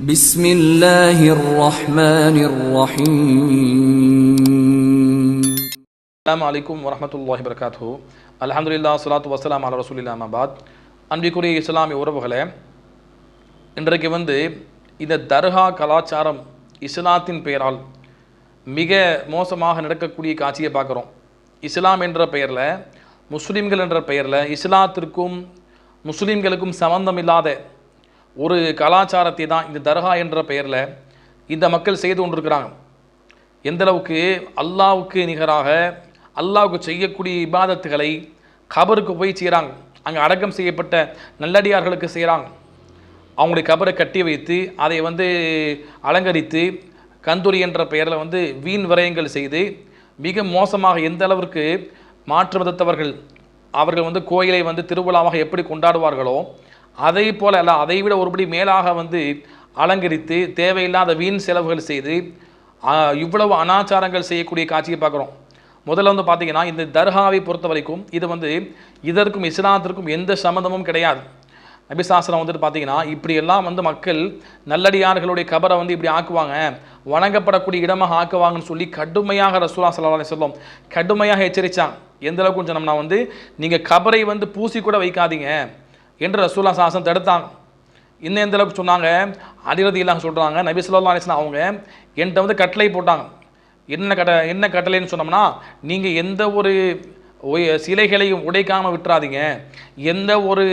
بسم الله الرحمن الرحيم அஸ்ஸலாமு அலைக்கும் வரஹ்மத்துல்லாஹி வரகாத்து அல்ஹம்துலில்லாஹ் ஸலாத்து வஸ்ஸலாம் அலா ரசூலில்லாஹ் அம்மாபாத் அன்பிற்குரிய இஸ்லாமிய உறவுகளே இன்றைக்கு வந்து இந்த தர்கா கலாச்சாரம் இஸ்லாத்தின் பெயரால் மிக மோசமாக நடக்கக்கூடிய காட்சியை பார்க்குறோம் இஸ்லாம் என்ற பெயரில் முஸ்லீம்கள் என்ற பெயரில் இஸ்லாத்திற்கும் முஸ்லீம்களுக்கும் சம்பந்தம் இல்லாத ஒரு கலாச்சாரத்தை தான் இந்த தர்கா என்ற பெயரில் இந்த மக்கள் செய்து கொண்டிருக்கிறாங்க. எந்தளவுக்கு அல்லாவுக்கு நிகராக அல்லாவுக்கு செய்யக்கூடிய இபாதத்துகளை கபருக்கு போய் செய்கிறாங்க அங்கே அடக்கம் செய்யப்பட்ட நல்லடியார்களுக்கு செய்கிறாங்க அவங்களுடைய கபரை கட்டி வைத்து அதை வந்து அலங்கரித்து கந்தூரி என்ற பெயரில் வந்து வீண் விரயங்கள் செய்து மிக மோசமாக எந்த அளவிற்கு மாற்று மதத்தவர்கள் அவர்கள் வந்து கோயிலை வந்து திருவிழாவாக எப்படி கொண்டாடுவார்களோ அதை போல அல்ல அதை விட ஒருபடி மேலாக வந்து அலங்கரித்து தேவையில்லாத வீண் செலவுகள் செய்து இவ்வளவு அனாச்சாரங்கள் செய்யக்கூடிய காட்சியை பார்க்குறோம். முதல்ல வந்து பார்த்தீங்கன்னா இந்த தர்காவை பொறுத்த வரைக்கும் இது வந்து இதற்கும் இஸ்லாத்திற்கும் எந்த சம்மந்தமும் கிடையாது. நபி வந்துட்டு பார்த்தீங்கன்னா இப்படியெல்லாம் வந்து மக்கள் நல்லடியார்களுடைய கபரை வந்து இப்படி ஆக்குவாங்க வணங்கப்படக்கூடிய இடமாக ஆக்குவாங்கன்னு சொல்லி கடுமையாக ரசூலா சல்லா சொல்லும் கடுமையாக எச்சரித்தான் எந்த அளவுக்கு சொன்னோம்னா வந்து நீங்கள் கபரை வந்து பூசி கூட வைக்காதீங்க. என்று ரசூல்லா சாசனம் தடுத்தாங்க. இன்னும் எந்த அளவுக்கு சொன்னாங்க. அடிரதி இல்லாமல் சொல்கிறாங்க நபி சொல்லா அலிஸ்லாம் அவங்க என்கிட்ட வந்து கட்டளை போட்டாங்க. என்ன கட்ட என்ன கட்டளைன்னு சொன்னோம்னா நீங்கள் எந்த ஒரு சிலைகளையும் உடைக்காமல் விட்டுறாதீங்க. எந்த ஒரு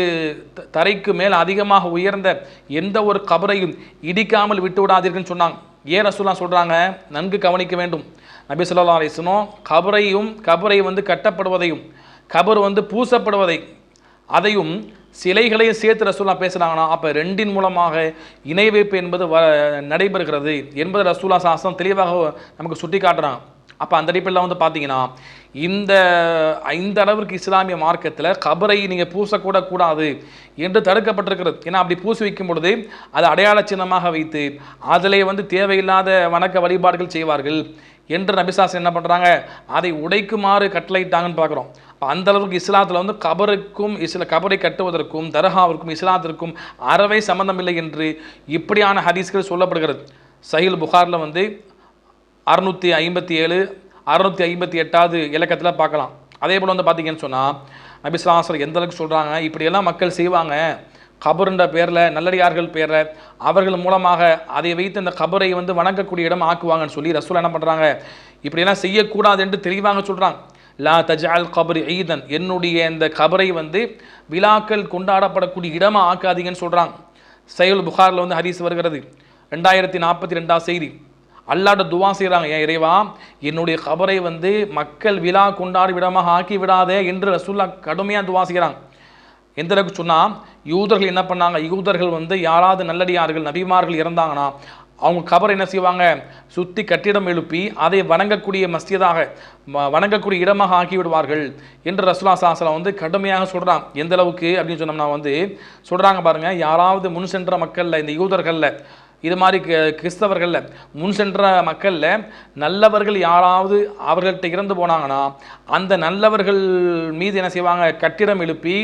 த- தரைக்கு மேல் அதிகமாக உயர்ந்த எந்த ஒரு கபரையும் இடிக்காமல் விட்டு விடாதீர்கள்னு சொன்னாங்க. ஏன் ரசூலா சொல்கிறாங்க நன்கு கவனிக்க வேண்டும். நபி சொல்லா அலிஸ்லும் கபரையும் கபரை வந்து கட்டப்படுவதையும் கபர் வந்து பூசப்படுவதை அதையும் சிலைகளையும் சேர்த்து ரசூலா பேசுகிறாங்கன்னா அப்போ ரெண்டின் மூலமாக இணை வைப்பு என்பது வ நடைபெறுகிறது என்பது ரசூலா சாஸ்திரம் தெளிவாக நமக்கு சுட்டி காட்டுறாங்க அப்போ அந்த அடிப்படையில் வந்து பார்த்தீங்கன்னா இந்த இந்த அளவிற்கு இஸ்லாமிய மார்க்கத்தில் கபரை நீங்கள் பூசக்கூட கூடாது என்று தடுக்கப்பட்டிருக்கிறது. ஏன்னா அப்படி பூசி வைக்கும் பொழுது அது அடையாள சின்னமாக வைத்து அதிலே வந்து தேவையில்லாத வணக்க வழிபாடுகள் செய்வார்கள் என்று நபிசாசன் என்ன பண்ணுறாங்க அதை உடைக்குமாறு கட்டளையிட்டாங்கன்னு பார்க்குறோம் அந்த அளவுக்கு இஸ்லாத்தில் வந்து கபருக்கும் இஸ்ல கபரை கட்டுவதற்கும் தர்ஹாவிற்கும் இஸ்லாத்திற்கும் அறவே சம்மந்தமில்லை இல்லை என்று இப்படியான ஹதீஸ்கள் சொல்லப்படுகிறது. சஹில் புகாரில் வந்து அறுநூற்றி ஐம்பத்தி ஏழு அறுநூற்றி ஐம்பத்தி எட்டாவது இலக்கத்தில் பார்க்கலாம். அதே போல் வந்து பார்த்தீங்கன்னு சொன்னால் நபிஸ்லாசர் எந்த அளவுக்கு சொல்கிறாங்க இப்படியெல்லாம் மக்கள் செய்வாங்க. கபருன்ற பேரில் நல்லடியார்கள் பேரில் அவர்கள் மூலமாக அதை வைத்து அந்த கபரை வந்து வணங்கக்கூடிய இடம் ஆக்குவாங்கன்னு சொல்லி ரசூல் என்ன பண்ணுறாங்க இப்படியெல்லாம் செய்யக்கூடாது என்று தெளிவாங்க சொல்கிறாங்க லா தஜால் கபர் ஈதன். என்னுடைய இந்த கபரை வந்து விழாக்கள் கொண்டாடப்படக்கூடிய இடமா ஆக்காதீங்கன்னு சொல்கிறாங்க செயல் புகாரில் வந்து ஹதீஸ் வருகிறது. ரெண்டாயிரத்தி நாற்பத்தி ரெண்டாம் செய்தி. அல்லாட்ட துவா செய்கிறாங்க ஏன் இறைவா என்னுடைய கபரை வந்து மக்கள் விழா கொண்டாடி விடமாக ஆக்கி விடாதே என்று ரசூல்லா கடுமையாக துவா செய்கிறாங்க எந்த அளவுக்கு சொன்னால் யூதர்கள் என்ன பண்ணாங்க? யூதர்கள் வந்து யாராவது நல்லடியார்கள் நபிமார்கள் இறந்தாங்கன்னா அவங்க கபரை என்ன செய்வாங்க? சுற்றி கட்டிடம் எழுப்பி அதை வணங்கக்கூடிய மஸ்தியதாக வ- வணங்கக்கூடிய இடமாக ஆக்கிவிடுவார்கள் என்று ரசுலா சாஸ்திரம் வந்து கடுமையாக சொல்கிறான் எந்த அளவுக்கு அப்படின்னு சொன்னோம்னா வந்து சொல்கிறாங்க பாருங்க யாராவது முன் சென்ற மக்களில் இந்த யூதர்களில் இது மாதிரி கிறிஸ்தவர்களில் முன் சென்ற மக்களில் நல்லவர்கள் யாராவது அவர்கள்ட்ட இறந்து போனாங்கன்னா அந்த நல்லவர்கள் மீது என்ன செய்வாங்க? கட்டிடம் எழுப்பி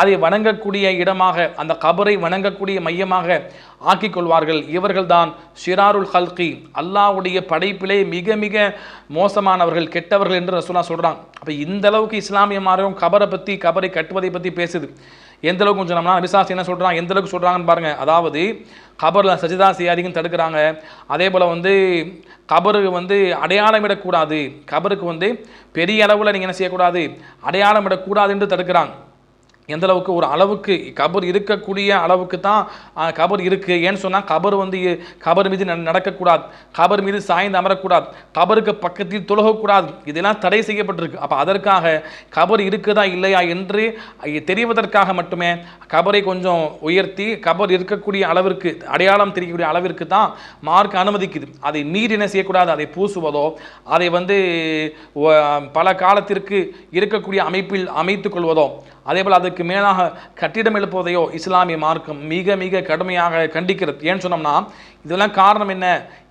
அதை வணங்கக்கூடிய இடமாக அந்த கபரை வணங்கக்கூடிய மையமாக ஆக்கிக் கொள்வார்கள் இவர்கள்தான் ஷிராருல் ஹல்கி அல்லாவுடைய படைப்பிலே மிக மிக மோசமானவர்கள் கெட்டவர்கள் என்று ரசூலா சொல்கிறாங்க அப்போ இந்த அளவுக்கு இஸ்லாமிய மாறும் கபரை பற்றி கபரை கட்டுவதை பற்றி பேசுது. எந்த அளவுக்கு கொஞ்சம் நம்மனா விசாசி என்ன சொல்கிறாங்க எந்த அளவுக்கு சொல்கிறாங்கன்னு பாருங்கள் அதாவது கபரில் சஜிதா செய்யாதீங்கன்னு தடுக்கிறாங்க. அதே போல் வந்து கபருக்கு வந்து அடையாளமிடக்கூடாது கபருக்கு வந்து பெரிய அளவில் நீங்கள் என்ன செய்யக்கூடாது? அடையாளமிடக்கூடாது என்று தடுக்கிறாங்க. எந்த அளவுக்கு ஒரு அளவுக்கு கபர் இருக்கக்கூடிய அளவுக்கு தான் கபர் இருக்குது ஏன்னு சொன்னால் கபர் வந்து கபர் மீது நடக்கக்கூடாது. கபர் மீது சாய்ந்து அமரக்கூடாது. கபருக்கு பக்கத்தில் தொழுகக்கூடாது. இதெல்லாம் தடை செய்யப்பட்டிருக்கு. அப்போ அதற்காக கபர் இருக்குதா இல்லையா என்று தெரிவதற்காக மட்டுமே கபரை கொஞ்சம் உயர்த்தி கபர் இருக்கக்கூடிய அளவிற்கு அடையாளம் தெரியக்கூடிய அளவிற்கு தான் மார்க் அனுமதிக்குது. அதை மீறி என்ன செய்யக்கூடாது? அதை பூசுவதோ அதை வந்து பல காலத்திற்கு இருக்கக்கூடிய அமைப்பில் அமைத்துக் கொள்வதோ அதே போல் அதுக்கு மேலாக கட்டிடம் எழுப்புவதையோ இஸ்லாமிய மார்க்கம் மிக மிக கடுமையாக கண்டிக்கிறது. ஏன்னு சொன்னோம்னா இதெல்லாம் காரணம் என்ன?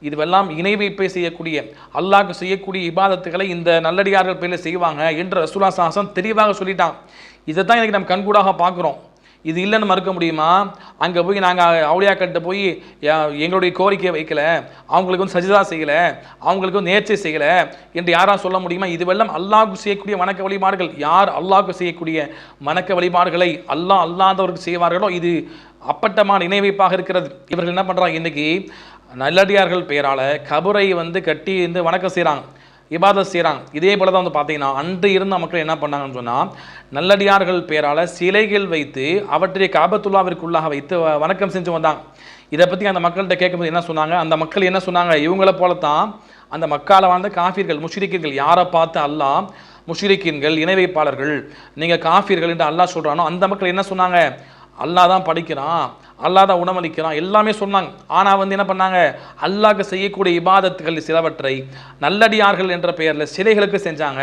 இதுவெல்லாம் இணை வைப்பை செய்யக்கூடிய அல்லாஹ்க்கு செய்யக்கூடிய இபாதத்துகளை இந்த நல்லடியார்கள் பேரில் செய்வாங்க என்று ரசூலா சாசம் தெளிவாக சொல்லிட்டான். இதை தான் இன்றைக்கி நம்ம கண்கூடாக பார்க்குறோம். இது இல்லைன்னு மறுக்க முடியுமா? அங்கே போய் நாங்கள் அவளியாக்கிட்ட போய் யா- எங்களுடைய கோரிக்கையை வைக்கல. அவங்களுக்கு வந்து சஜிதா செய்யலை. அவங்களுக்கு வந்து நேர்ச்சி செய்யலை என்று யாரா சொல்ல முடியுமா? இதுவெல்லாம் அல்லாஹ் செய்யக்கூடிய வணக்க வழிபாடுகள். யார் அல்லாஹ் செய்யக்கூடிய வணக்க வழிபாடுகளை அல்லாஹ் அல்லாதவருக்கு செய்வார்களோ இது அப்பட்டமான இணைவைப்பாக இருக்கிறது. இவர்கள் என்ன பண்ணுறாங்க இன்றைக்கி நல்லடியார்கள் பெயரால் கபரை வந்து கட்டி வந்து வணக்கம் செய்கிறாங்க இபாதத் செய்கிறாங்க இதே போல தான் வந்து பார்த்தீங்கன்னா அன்று இருந்த மக்கள் என்ன பண்ணாங்கன்னு சொன்னால் நல்லடியார்கள் பெயரால் சிலைகள் வைத்து அவற்றை காபத்துல்லாவிற்குள்ளாக வைத்து வ- வணக்கம் செஞ்சு வந்தாங்க. இதை பற்றி அந்த மக்கள்கிட்ட கேட்கும்போது என்ன சொன்னாங்க? அந்த மக்கள் என்ன சொன்னாங்க? இவங்கள போல தான் அந்த மக்களால் வாழ்ந்த காஃபிர்கள் முஷ்ரிக்கீர்கள் யாரை பார்த்து அல்லாஹ் முஷ்ரிக்கீன்கள் இணை வைப்பாளர்கள் நீங்கள் காஃபிர்கள் என்று அல்லாஹ் சொல்கிறானோ அந்த மக்கள் என்ன சொன்னாங்க? அல்லாஹ் தான் படிக்கிறான் அல்லாஹ் தான் உணவளிக்கிறான் எல்லாமே சொன்னாங்க. ஆனால் வந்து என்ன பண்ணாங்க? அல்லாஹ்க்கு செய்யக்கூடிய இபாதத்துகள் சிலவற்றை நல்லடியார்கள் என்ற பெயரில் சிலைகளுக்கு செஞ்சாங்க.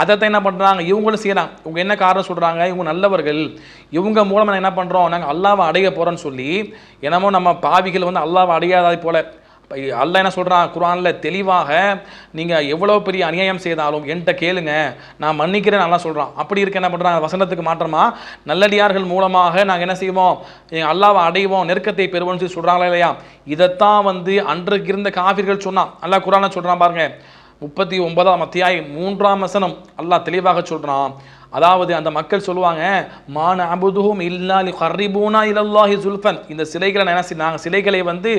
அதை தான் என்ன பண்ணுறாங்க இவங்களும் செய்கிறாங்க இவங்க என்ன காரணம் சொல்கிறாங்க இவங்க நல்லவர்கள். இவங்க மூலமாக என்ன பண்ணுறோம் நாங்கள் அல்லாவை அடைய போகிறோன்னு சொல்லி என்னமோ நம்ம பாவிகள் வந்து அல்லாவை அடையாததை போல அல்ல என்ன சொல்கிறான் குரானில் தெளிவாக நீங்கள் எவ்வளோ பெரிய அநியாயம் செய்தாலும் என்கிட்ட கேளுங்க நான் மன்னிக்கிறேன் நல்லா சொல்கிறான் அப்படி இருக்க என்ன பண்ணுறாங்க வசனத்துக்கு மாற்றமா? நல்லடியார்கள் மூலமாக நாங்கள் என்ன செய்வோம்? எங்கள் அல்லாவை அடைவோம் நெருக்கத்தை பெறுவோம்னு சொல்லி சொல்கிறாங்களா இல்லையா? இதைத்தான் வந்து அன்றைக்கு இருந்த காவிர்கள் சொன்னான். அல்லா குரானை சொல்கிறான் பாருங்க முப்பத்தி ஒன்பதாம் அத்தியாயம் மூன்றாம் வசனம் அல்லாஹ் தெளிவாக சொல்கிறான் அதாவது அந்த மக்கள் சொல்லுவாங்க மான அபுதுஹும் இல்லாலி ஹர்ரிபூனா இலல்லாஹி சுல்ஃபன். இந்த சிலைகளை நான் என்ன நாங்கள் சிலைகளை வந்து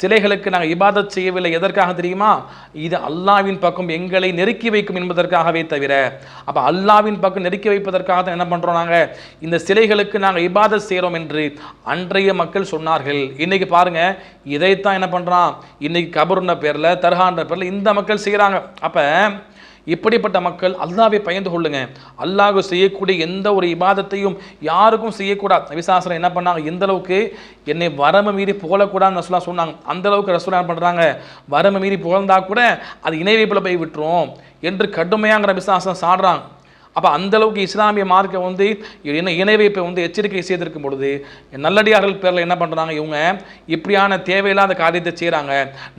சிலைகளுக்கு நாங்கள் இபாதத் செய்யவில்லை. எதற்காக தெரியுமா? இது அல்லாவின் பக்கம் எங்களை நெருக்கி வைக்கும் என்பதற்காகவே தவிர. அப்போ அல்லாவின் பக்கம் நெருக்கி வைப்பதற்காக தான் என்ன பண்ணுறோம் நாங்கள் இந்த சிலைகளுக்கு நாங்கள் இபாதத் செய்கிறோம் என்று அன்றைய மக்கள் சொன்னார்கள். இன்னைக்கு பாருங்க இதைத்தான் என்ன பண்ணுறான் இன்னைக்கு கபருன்ற பேரில் தர்ஹான்ற பேரில் இந்த மக்கள் செய்கிறாங்க அப்போ இப்படிப்பட்ட மக்கள் அல்லாவை பயந்து கொள்ளுங்க. அல்லாஹ் செய்யக்கூடிய எந்த ஒரு இபாதத்தையும் யாருக்கும் செய்யக்கூடாது. விசாசனம் என்ன பண்ணாங்க? எந்த அளவுக்கு என்னை வரம்பு மீறி புகழக்கூடாதுன்னு ரசுலா சொன்னாங்க. அந்த அளவுக்கு ரசூலா பண்ணுறாங்க வரம்பு மீறி புகழ்ந்தா கூட அது இணைவைப்பில் போய் விட்டுரும் என்று கடுமையாங்கிற விசாசனம் சாடுறாங்க. அப்போ அந்தளவுக்கு இஸ்லாமிய மார்க்கம் வந்து என்ன இணை வைப்பை வந்து எச்சரிக்கை செய்திருக்கும் பொழுது நல்லடியார்கள் பேரில் என்ன பண்ணுறாங்க இவங்க இப்படியான தேவையில்லாத காரியத்தை செய்கிறாங்க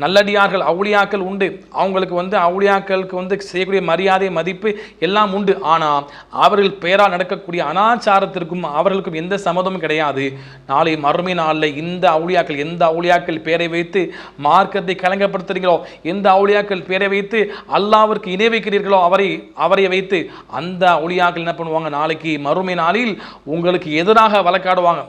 நல்லடியார்கள் அவுளியாக்கள் உண்டு. அவங்களுக்கு வந்து அவுளியாக்களுக்கு வந்து செய்யக்கூடிய மரியாதை மதிப்பு எல்லாம் உண்டு. ஆனால் அவர்கள் பெயரால் நடக்கக்கூடிய அனாச்சாரத்திற்கும் அவர்களுக்கும் எந்த சம்மதமும் கிடையாது. நாளை மறுமை நாளில் இந்த அவுளியாக்கள் எந்த அவுளியாக்கள் பேரை வைத்து மார்க்கத்தை கலங்கப்படுத்துறீங்களோ எந்த அவுளியாக்கள் பேரை வைத்து அல்லாவிற்கு இணை வைக்கிறீர்களோ அவரை அவரை வைத்து அந்த ஒளியாக்கள் என்ன பண்ணுவாங்க? நாளைக்கு மறுமை நாளில் உங்களுக்கு எதிராக வழக்காடுவாங்க.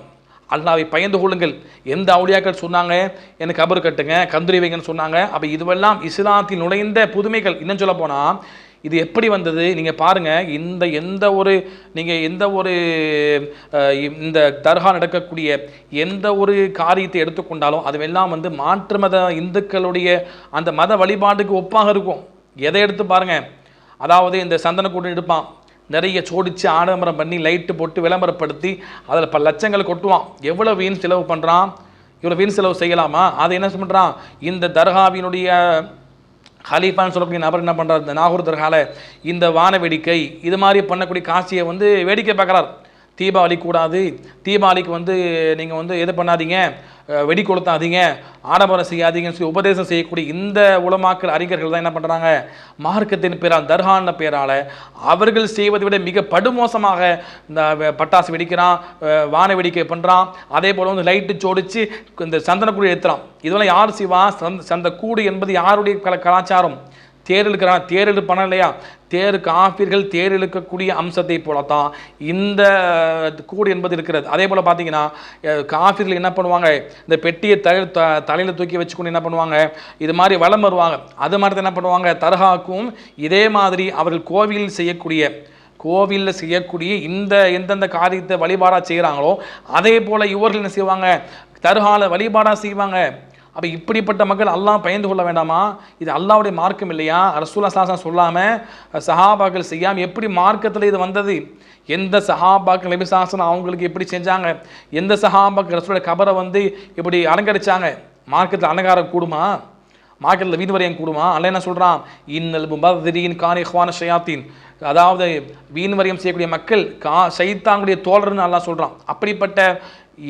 அல்லாவை பயந்து கொள்ளுங்கள். எந்த அவுளியாக்கள் சொன்னாங்க? எனக்கு கபர் கட்டுங்க கந்துரி வைங்கன்னு சொன்னாங்க. அப்போ இதுவெல்லாம் இஸ்லாத்தில் நுழைந்த புதுமைகள். இன்னும் சொல்ல போனால் இது எப்படி வந்தது? நீங்கள் பாருங்கள் இந்த எந்த ஒரு நீங்கள் எந்த ஒரு இந்த தர்கா நடக்கக்கூடிய எந்த ஒரு காரியத்தை எடுத்துக்கொண்டாலும் அதுவெல்லாம் வந்து மாற்று மத இந்துக்களுடைய அந்த மத வழிபாட்டுக்கு ஒப்பாக இருக்கும். எதை எடுத்து பாருங்கள் அதாவது இந்த சந்தனக்கூட்டம் எடுப்பான். நிறைய சோடித்து ஆடம்பரம் பண்ணி லைட்டு போட்டு விளம்பரப்படுத்தி அதில் பல லட்சங்கள் கொட்டுவான். எவ்வளோ வீண் செலவு பண்ணுறான் இவ்வளோ வீண் செலவு செய்யலாமா? அதை என்ன பண்ணுறான் இந்த தர்காவினுடைய ஹலீஃபான்னு சொல்லக்கூடிய நபர் என்ன பண்ணுறார் இந்த நாகூர் தர்கால இந்த வான வேடிக்கை இது மாதிரி பண்ணக்கூடிய காட்சியை வந்து வேடிக்கை பார்க்குறார். தீபாவளி கூடாது. தீபாவளிக்கு வந்து நீங்கள் வந்து எது பண்ணாதீங்க? வெடி கொளுத்தாதீங்க. ஆடம்பரம் செய்யாதீங்கன்னு சொல்லி உபதேசம் செய்யக்கூடிய இந்த உலமாக்கல் அறிஞர்கள் தான் என்ன பண்ணுறாங்க மார்க்கத்தின் பேரால் தர்கான பேரால் அவர்கள் செய்வதை விட மிக படுமோசமாக இந்த பட்டாசு வெடிக்கிறான் வான வெடிக்கை பண்ணுறான் அதே போல் வந்து லைட்டு சோடிச்சு இந்த சந்தனக்கூடு ஏற்றுறான் இதெல்லாம் யார் செய்வா? சந்த சந்த கூடு என்பது யாருடைய கல கலாச்சாரம்? தேர் இழுக்கிறான் தேர் இழுப்பான இல்லையா? தேர் காஃபிர்கள் தேர் இழுக்கக்கூடிய அம்சத்தை போலத்தான் இந்த கூடு என்பது இருக்கிறது. அதே போல் பார்த்தீங்கன்னா காஃபிர்கள் என்ன பண்ணுவாங்க? இந்த பெட்டியை தலை த தலையில் தூக்கி வச்சுக்கொண்டு என்ன பண்ணுவாங்க? இது மாதிரி வலம் வருவாங்க. அது மாதிரி தான் என்ன பண்ணுவாங்க? தர்காக்கும் இதே மாதிரி அவர்கள் கோவிலில் செய்யக்கூடிய கோவிலில் செய்யக்கூடிய இந்த எந்தெந்த காரியத்தை வழிபாடாக செய்கிறாங்களோ அதே போல் இவர்கள் என்ன செய்வாங்க? தர்கால வழிபாடாக செய்வாங்க. அப்போ இப்படிப்பட்ட மக்கள் அல்லாஹ் பயந்து கொள்ள வேண்டாமா? இது அல்லாவுடைய மார்க்கம் இல்லையா? ரசூலா சாசன் சொல்லாமல் சஹாபாக்கள் செய்யாமல் எப்படி மார்க்கத்தில் இது வந்தது? எந்த சஹாபாக்கள் நபி சாசனம் அவங்களுக்கு எப்படி செஞ்சாங்க? எந்த சஹாபாக்கள் ரசூலோட கபரை வந்து இப்படி அலங்கரிச்சாங்க? மார்க்கத்தில் அலங்காரம் கூடுமா? மார்க்கெட்டில் வீண் வரியம் கூடுமா? அல்ல என்ன சொல்கிறான் இன்னல் முபதிரின் கான் இஹ்வான ஷயாத்தீன். அதாவது வீண்வரையம் செய்யக்கூடிய மக்கள் கா சைத்தாங்களுடைய தோழர்னு நல்லா சொல்கிறான் அப்படிப்பட்ட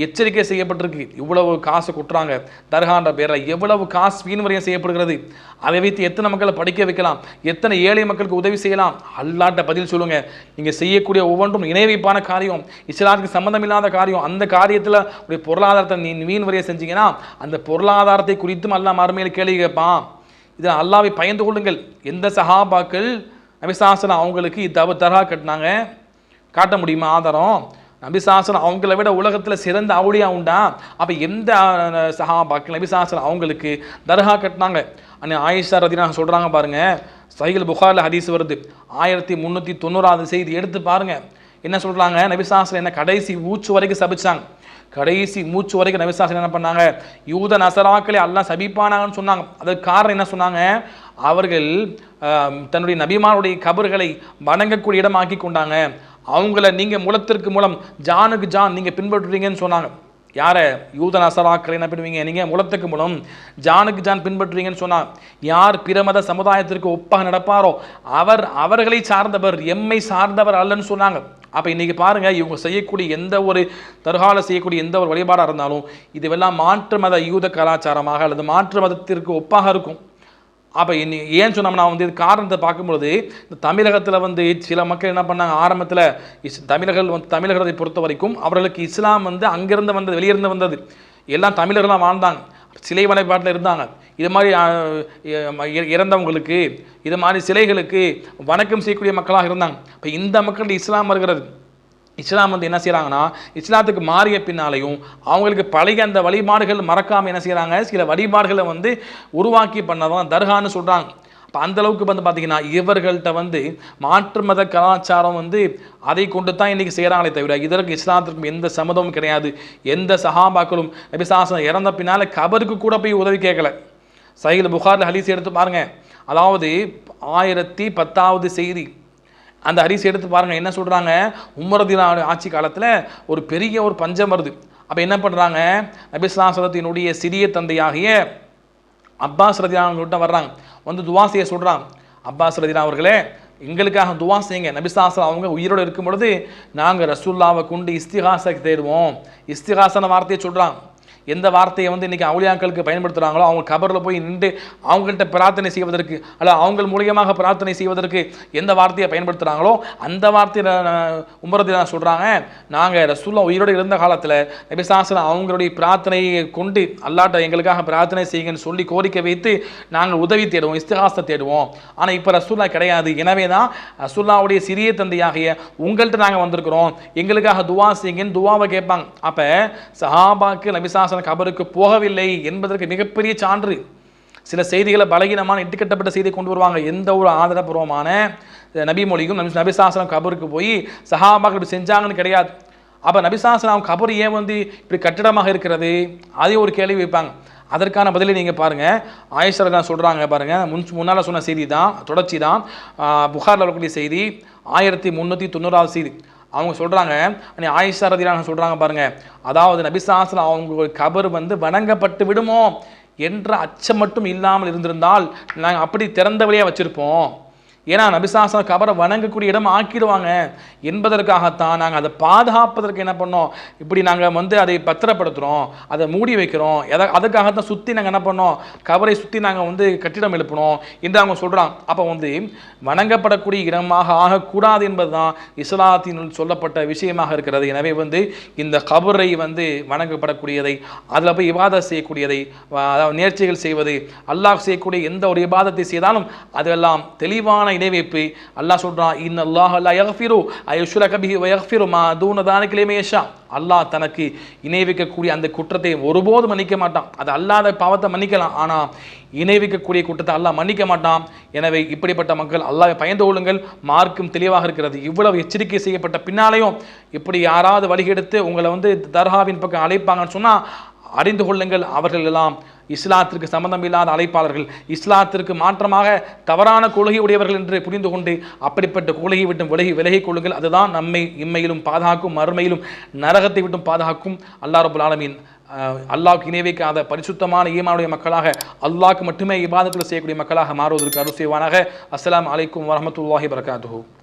எச்சரிக்கை செய்யப்பட்டிருக்கு. இவ்வளவு காசு கொட்டுறாங்க. தர்கான்ற பேரில் எவ்வளவு காசு வீண்வரையும் செய்யப்படுகிறது. அதை வைத்து எத்தனை மக்களை படிக்க வைக்கலாம். எத்தனை ஏழை மக்களுக்கு உதவி செய்யலாம். அல்லாட்ட பதில் சொல்லுங்க. நீங்கள் செய்யக்கூடிய ஒவ்வொன்றும் இணைவைப்பான காரியம். இஸ்லாத்துக்கு சம்மந்தமில்லாத காரியம். அந்த காரியத்தில் உடைய பொருளாதாரத்தை நீ வீண்வரையை செஞ்சீங்கன்னா அந்த பொருளாதாரத்தை குறித்தும் அல்லாஹ் மறுமையில் கேள்வி கேட்பான். இதில் அல்லாவை பயந்து கொள்ளுங்கள். எந்த சஹாபாக்கள் நபிசாசனம் அவங்களுக்கு தர்கா கட்டினாங்க. காட்ட முடியுமா ஆதாரம்? நபிசாசன் அவங்கள விட உலகத்தில் சிறந்த அவுளியா உண்டா? அப்போ எந்த சஹாபாக்கள் நபிசாசனம் அவங்களுக்கு தர்கா கட்டினாங்க? அண்ணே ஆயிஷா ரதினா சொல்கிறாங்க பாருங்கள் சைகில் புகாரில் ஹதீஸ் வருது. ஆயிரத்தி முந்நூற்றி தொண்ணூறாவது செய்தி எடுத்து பாருங்கள் என்ன சொல்கிறாங்க நபிசாசன் என்ன கடைசி மூச்சு வரைக்கும் சபிச்சாங்க. கடைசி மூச்சு வரைக்கும் நபிசாசன் என்ன பண்ணாங்க? யூத நசராக்களை எல்லாம் சபிப்பானாங்கன்னு சொன்னாங்க. அதுக்கு காரணம் என்ன சொன்னாங்க? அவர்கள் தன்னுடைய நபிமானுடைய கபர்களை வணங்கக்கூடிய இடமாக்கி கொண்டாங்க. அவங்கள நீங்கள் மூலத்திற்கு மூலம் ஜானுக்கு ஜான் நீங்கள் பின்பற்றுறீங்கன்னு சொன்னாங்க. யாரை? யூத நசராக்களை என்ன பண்ணுவீங்க? நீங்கள் மூலத்துக்கு மூலம் ஜானுக்கு ஜான் பின்பற்றுறீங்கன்னு சொன்னாங்க. யார் பிரமத சமுதாயத்திற்கு ஒப்பாக நடப்பாரோ அவர் அவர்களை சார்ந்தவர் எம்மை சார்ந்தவர் அல்லன்னு சொன்னாங்க. அப்போ இன்னைக்கு பாருங்கள் இவங்க செய்யக்கூடிய எந்த ஒரு தருகால செய்யக்கூடிய எந்த ஒரு வழிபாடாக இருந்தாலும் இதுவெல்லாம் மாற்று மத யூத கலாச்சாரமாக அல்லது மாற்று மதத்திற்கு ஒப்பாக இருக்கும். அப்போ இனி ஏன் சொன்னோம்னா வந்து இது காரணத்தை பார்க்கும்பொழுது இந்த தமிழகத்தில் வந்து சில மக்கள் என்ன பண்ணாங்க ஆரம்பத்தில் இஸ் தமிழர்கள் வந்து தமிழகத்தை பொறுத்த வரைக்கும் அவர்களுக்கு இஸ்லாம் வந்து அங்கேருந்து வந்தது வெளியிருந்து வந்தது. எல்லாம் தமிழர்களாக வாழ்ந்தாங்க. சிலை வழிபாட்டில் இருந்தாங்க. இது மாதிரி இ- இறந்தவங்களுக்கு இது மாதிரி சிலைகளுக்கு வணக்கம் செய்யக்கூடிய மக்களாக இருந்தாங்க. இப்போ இந்த மக்கள் இஸ்லாம் வருகிறது. இஸ்லாம் வந்து என்ன செய்கிறாங்கன்னா இஸ்லாத்துக்கு மாறிய பின்னாலையும் அவங்களுக்கு பழைய அந்த வழிபாடுகள் மறக்காமல் என்ன செய்கிறாங்க சில வழிபாடுகளை வந்து உருவாக்கி பண்ணதான் தர்கான்னு சொல்கிறாங்க அப்போ அந்த அளவுக்கு வந்து பார்த்திங்கன்னா இவர்கள்ட்ட வந்து மாற்று மத கலாச்சாரம் வந்து அதை கொண்டு தான் இன்றைக்கி செய்கிறாங்களே தவிர இதற்கு இஸ்லாத்திற்கும் எந்த சம்மதமும் கிடையாது. எந்த சஹாபாக்களும் நபிசாசனம் இறந்த பின்னால் கபருக்கு கூட போய் உதவி கேட்கல. சஹீல் புகாரில் ஹலீஸ் எடுத்து பாருங்கள் அதாவது ஆயிரத்தி பத்தாவது செய்தி. அந்த அரிசி எடுத்து பாருங்கள் என்ன சொல்கிறாங்க உமரதின ஆட்சி காலத்தில் ஒரு பெரிய ஒரு பஞ்சம் வருது. அப்போ என்ன பண்ணுறாங்க நபிஸ்லாசலத்தினுடைய சிறிய தந்தையாகிய அப்பாஸ் ரதினா அவங்கள்ட்ட வர்றாங்க. வந்து துவா செய்ய சொல்றாங்க. அப்பாஸ் ரதினா அவர்களே எங்களுக்காக துவா செய்யுங்க. நபிசாசன் அவங்க உயிரோடு இருக்கும் பொழுது நாங்கள் ரசூல்லாவை கொண்டு இஸ்திகாசை தேடுவோம். இஸ்திகாசன வார்த்தையை சொல்கிறான் எந்த வார்த்தையை வந்து இன்றைக்கி அவுளியாக்களுக்கு பயன்படுத்துகிறாங்களோ அவங்க கபரில் போய் நின்று அவங்கள்ட்ட பிரார்த்தனை செய்வதற்கு அல்ல அவங்க மூலியமாக பிரார்த்தனை செய்வதற்கு எந்த வார்த்தையை பயன்படுத்துகிறாங்களோ அந்த வார்த்தையை உமரத்தில் நான் சொல்கிறாங்க நாங்கள் ரசூல்லா உயிரோடு இருந்த காலத்தில் நபிசாசனம் அவங்களுடைய பிரார்த்தனையை கொண்டு அல்லாட்ட எங்களுக்காக பிரார்த்தனை செய்யுங்கன்னு சொல்லி கோரிக்கை வைத்து நாங்கள் உதவி தேடுவோம் இஸ்திகாசத்தை தேடுவோம். ஆனால் இப்போ ரசூல்லா கிடையாது. எனவே தான் ரசூல்லாவுடைய சிறிய தந்தையாகிய உங்கள்கிட்ட நாங்கள் வந்திருக்கிறோம். எங்களுக்காக துவா செய்யுங்கன்னு துவாவை கேட்பாங்க. அப்போ சஹாபாக்கு நபிசாசன் கபருக்கு போகவில்லை என்பதற்கு மிகப்பெரிய சான்று. சில செய்திகளை பலகீனமான இட்டுக்கட்டப்பட்ட செய்தியை கொண்டு வருவாங்க. எந்த ஒரு ஆதரப்பூர்வமான நபி மொழிக்கும் நபி நபிசாசனம் கபருக்கு போய் சஹாபாக்கள் இப்படி செஞ்சாங்கன்னு கிடையாது. அப்போ நபிசாசனம் கபர் ஏன் வந்து இப்படி கட்டிடமாக இருக்கிறது? அதே ஒரு கேள்வி வைப்பாங்க. அதற்கான பதிலை நீங்கள் பாருங்கள் ஆயிஷர்கான் சொல்கிறாங்க பாருங்கள் முன் முன்னால் சொன்ன செய்தி தான் தொடர்ச்சி தான். புகாரில் வரக்கூடிய செய்தி ஆயிரத்தி முந்நூற்றி தொண்ணூறாவது செய்தி. அவங்க சொல்கிறாங்க நீ ஆயிஷா ரதிலான சொல்கிறாங்க பாருங்கள் அதாவது நபிசாசனம் அவங்க கபர் வந்து வணங்கப்பட்டு விடுமோ என்ற அச்சம் மட்டும் இல்லாமல் இருந்திருந்தால் நாங்கள் அப்படி திறந்த வழியாக வச்சுருப்போம். ஏன்னா நபிசாசன கபரை வணங்கக்கூடிய இடம் ஆக்கிடுவாங்க. என்பதற்காகத்தான் நாங்கள் அதை பாதுகாப்பதற்கு என்ன பண்ணோம்? இப்படி நாங்கள் வந்து அதை பத்திரப்படுத்துகிறோம் அதை மூடி வைக்கிறோம். எதை அதுக்காகத்தான் சுற்றி நாங்கள் என்ன பண்ணோம்? கபரை சுற்றி நாங்கள் வந்து கட்டிடம் எழுப்பினோம் என்று அவங்க சொல்கிறாங்க அப்போ வந்து வணங்கப்படக்கூடிய இடமாக ஆகக்கூடாது என்பது தான் இஸ்லாத்தினுள் சொல்லப்பட்ட விஷயமாக இருக்கிறது. எனவே வந்து இந்த கபரை வந்து வணங்கப்படக்கூடியதை அதில் போய் இவாதம் செய்யக்கூடியதை அதாவது நேர்ச்சிகள் செய்வது அல்லாஹ் செய்யக்கூடிய எந்த ஒரு இபாதத்தை செய்தாலும் அதெல்லாம் தெளிவான இணைவைப்பு அல்லாஹ் சொல்றான் இன் அல்லாஹ் அல்லா யஃபிரோ அயுஷ்ரக கபி வயஃபிரு மா தூனதான கிளேமேஷா அல்லாஹ் தனக்கு இணைவிக்கக்கூடிய அந்த குற்றத்தை ஒருபோதும் மன்னிக்க மாட்டான். அது அல்லாத பாவத்தை மன்னிக்கலாம் ஆனால் இணைவிக்கக்கூடிய குற்றத்தை அல்லாஹ் மன்னிக்க மாட்டான். எனவே இப்படிப்பட்ட மக்கள் அல்லாவை பயந்து கொள்ளுங்கள். மார்க்கும் தெளிவாக இருக்கிறது. இவ்வளவு எச்சரிக்கை செய்யப்பட்ட பின்னாலேயும் இப்படி யாராவது வழிகெடுத்து உங்களை வந்து தர்காவின் பக்கம் அழைப்பாங்கன்னு சொன்னால் அறிந்து கொள்ளுங்கள். அவர்கள் எல்லாம் இஸ்லாத்திற்கு சம்பந்தம் இல்லாத அழைப்பாளர்கள். இஸ்லாத்திற்கு மாற்றமாக தவறான கொள்கை உடையவர்கள் என்று புரிந்து கொண்டு அப்படிப்பட்ட கொள்கையை விட்டு விலகி விலகிக் கொள்ளுங்கள். அதுதான் நம்மை இம்மையிலும் பாதுகாக்கும் மறுமையிலும் நரகத்தை விட்டும் பாதுகாக்கும். அல்லாஹ் ரபுல் ஆலமீன் அஹ், இணைவைக்காத இணை வைக்காத பரிசுத்தமான ஈமானுடைய மக்களாக அல்லாஹ்க்கு மட்டுமே இபாதத்தில் செய்யக்கூடிய மக்களாக மாறுவதற்கு அருள் செய்வானாக. அஸ்ஸலாமு அலைக்கும் வரமத்துல்லாஹி வரகாத்து